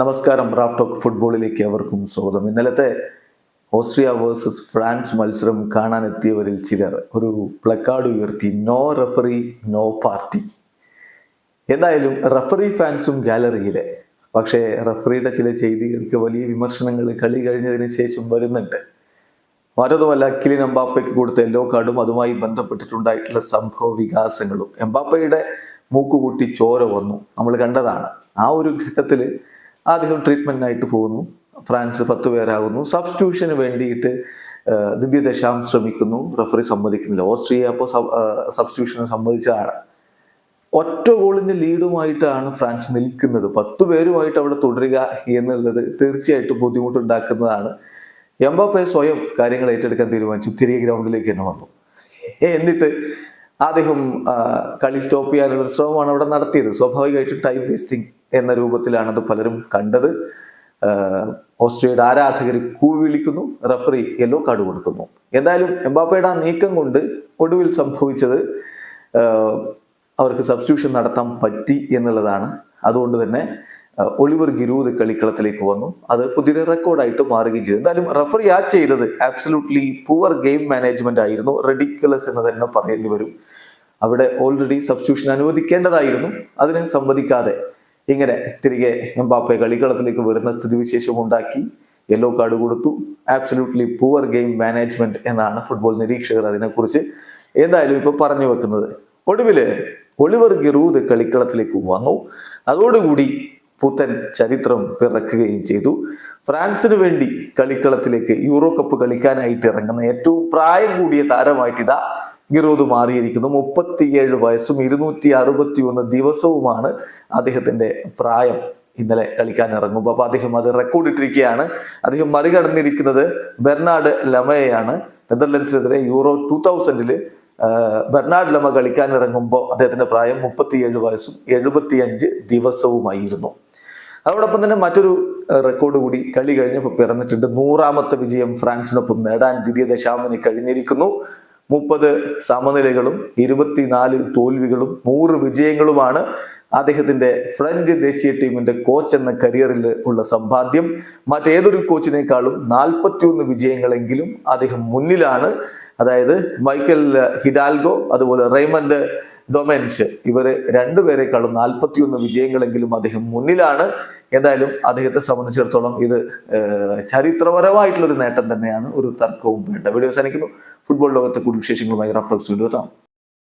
നമസ്കാരം Raf talk ഫുട്ബോളിലേക്ക് അവർക്കും സ്വാഗതം. ഇന്നലത്തെ ഓസ്ട്രിയ വേഴ്സസ് ഫ്രാൻസ് മത്സരം കാണാനെത്തിയവരിൽ ചിലർ. ഒരു പ്ലക്കാർഡ് ഉയർത്തി നോ റെഫറി നോ പാർട്ടി എന്തായാലും റഫറി ഫാൻസും ഗാലറിയിലെ. പക്ഷേ റഫറിയുടെ ചില ചെയ്തികൾക്ക് വലിയ വിമർശനങ്ങൾ കളി കഴിഞ്ഞതിന് ശേഷം വരുന്നുണ്ട്. മറ്റൊന്നുമല്ല കിലിൻ എംബാപ്പയ്ക്ക് കൊടുത്ത യെല്ലോ കാർഡും അതുമായി ബന്ധപ്പെട്ടിട്ടുണ്ടായിട്ടുള്ള സംഭവ വികാസങ്ങളും. എംബാപ്പയുടെ മൂക്കുകൂട്ടി ചോര വന്നു. നമ്മൾ കണ്ടതാണ്. ആ ഒരു ഘട്ടത്തിൽ അദ്ദേഹം ട്രീറ്റ്മെന്റിനായിട്ട് പോകുന്നു. ഫ്രാൻസ് പത്ത് പേരാകുന്നു. സബ്സ്റ്റിറ്റ്യൂഷന് വേണ്ടിയിട്ട് ആ, ദശാം ശ്രമിക്കുന്നു. റഫറി സമ്മതിക്കുന്നില്ല. ഓസ്ട്രിയ അപ്പോൾ സബ്സ്റ്റിറ്റ്യൂഷന് സമ്മതിച്ചതാണ് ഒറ്റ ഗോളിന്റെ ലീഡുമായിട്ടാണ് ഫ്രാൻസ് നിൽക്കുന്നത്. പത്ത് പേരുമായിട്ട് അവിടെ തുടരുക എന്നുള്ളത് തീർച്ചയായിട്ടും ബുദ്ധിമുട്ടുണ്ടാക്കുന്നതാണ്. എംബാപ്പെ സ്വയം കാര്യങ്ങൾ ഏറ്റെടുക്കാൻ തീരുമാനിച്ചു. തിരികെ ഗ്രൗണ്ടിലേക്ക് തന്നെ വന്നു. എന്നിട്ട് അദ്ദേഹം കളി സ്റ്റോപ്പ് ചെയ്യാനുള്ള ശ്രമമാണ് അവിടെ നടത്തിയത്. സ്വാഭാവികമായിട്ടും ടൈം വേസ്റ്റിംഗ് എന്ന രൂപത്തിലാണ് അത് പലരും കണ്ടത്. ഓസ്ട്രിയയുടെ ആരാധകർ കൂവിളിക്കുന്നു വിളിക്കുന്നു റഫറി യെല്ലോ കാർഡ് കൊടുക്കുന്നു. എന്തായാലും എംബാപ്പയുടെ ആ നീക്കം കൊണ്ട് ഒടുവിൽ സംഭവിച്ചത് അവർക്ക് സബ്സ്റ്റിറ്റ്യൂഷൻ നടത്താൻ പറ്റി എന്നുള്ളതാണ്. അതുകൊണ്ട് തന്നെ ഒളിവർ ഗിരൂത് കളിക്കളത്തിലേക്ക് വന്നു. അത് പുതിയൊരു റെക്കോർഡായിട്ട് മാറുകയും ചെയ്തു. എന്തായാലും റഫറി ആ ചെയ്തത് ആബ്സലൂട്ട്ലി പുവർ ഗെയിം മാനേജ്മെന്റ് ആയിരുന്നു. റെഡിക്കുലസ് എന്ന് തന്നെ പറയേണ്ടി വരും. അവിടെ ഓൾറെഡി സബ്സ്റ്റിറ്റ്യൂഷൻ അനുവദിക്കേണ്ടതായിരുന്നു. അതിനെ സമ്മതിക്കാതെ ഇങ്ങനെ തിരികെ എംബാപ്പെ കളിക്കളത്തിലേക്ക് വരുന്ന സ്ഥിതിവിശേഷം ഉണ്ടാക്കി യെല്ലോ കാർഡ് കൊടുത്തു. ആബ്സല്യൂട്ട്ലി പൂവർ ഗെയിം മാനേജ്മെന്റ് എന്നാണ് ഫുട്ബോൾ നിരീക്ഷകർ അതിനെക്കുറിച്ച് എന്തായാലും ഇപ്പൊ പറഞ്ഞു വെക്കുന്നത്. ഒടുവിൽ ഒളിവർ ഗിറൂദ് കളിക്കളത്തിലേക്ക് വന്നു. അതോടുകൂടി പുത്തൻ ചരിത്രം പിറക്കുകയും ചെയ്തു. ഫ്രാൻസിന് വേണ്ടി കളിക്കളത്തിലേക്ക് യൂറോ കപ്പ് കളിക്കാനായിട്ട് ഇറങ്ങുന്ന ഏറ്റവും പ്രായം കൂടിയ താരമായിട്ട് ഇതാ ഗിറൂദ് മാറിയിരിക്കുന്നു. മുപ്പത്തിയേഴ് വയസ്സും ഇരുന്നൂറ്റി അറുപത്തി ഒന്ന് ദിവസവുമാണ് അദ്ദേഹത്തിന്റെ പ്രായം. ഇന്നലെ കളിക്കാൻ ഇറങ്ങുമ്പോൾ അപ്പൊ അദ്ദേഹം അത് റെക്കോർഡ് ഇട്ടിരിക്കുകയാണ്. അദ്ദേഹം മറികടന്നിരിക്കുന്നത് ബെർണാഡ് ലമയെയാണ്. നെതർലൻഡ്സിനെതിരെ യൂറോ ടൂ തൗസൻഡിൽ ബെർണാഡ് ലമ കളിക്കാൻ ഇറങ്ങുമ്പോൾ അദ്ദേഹത്തിന്റെ പ്രായം മുപ്പത്തിയേഴ് വയസ്സും എഴുപത്തിയഞ്ച് ദിവസവുമായിരുന്നു. അതോടൊപ്പം തന്നെ മറ്റൊരു റെക്കോർഡ് കൂടി കളി കഴിഞ്ഞപ്പോൾ പിറന്നിട്ടുണ്ട്. നൂറാമത്തെ വിജയം ഫ്രാൻസിനൊപ്പം നേടാൻ ദിദിയ ദശാമിന് കഴിഞ്ഞിരിക്കുന്നു. മുപ്പത് സമനിലകളും ഇരുപത്തിനാല് തോൽവികളും നൂറ് വിജയങ്ങളുമാണ് അദ്ദേഹത്തിന്റെ ഫ്രഞ്ച് ദേശീയ ടീമിന്റെ കോച്ച് എന്ന കരിയറിൽ ഉള്ള സമ്പാദ്യം. മറ്റേതൊരു കോച്ചിനേക്കാളും നാൽപ്പത്തിയൊന്ന് വിജയങ്ങളെങ്കിലും അദ്ദേഹം മുന്നിലാണ്. അതായത് മൈക്കൽ ഹിഡാൽഗോ അതുപോലെ റെയ്മണ്ട് ഡൊമെൻസ് ഇവർ രണ്ടുപേരെക്കാളും നാൽപ്പത്തിയൊന്ന് വിജയങ്ങളെങ്കിലും അദ്ദേഹം മുന്നിലാണ്. എന്തായാലും അദ്ദേഹത്തെ സംബന്ധിച്ചിടത്തോളം ഇത് ചരിത്രപരമായിട്ടുള്ളൊരു നേട്ടം തന്നെയാണ് ഒരു തർക്കവും വേണ്ട. വീഡിയോ അവസാനിക്കുന്നു. ഫുട്ബോൾ ലോകത്തെ കൂടുതൽ വിശേഷങ്ങളുമായി റഫ്ലക്സ് എത്താം.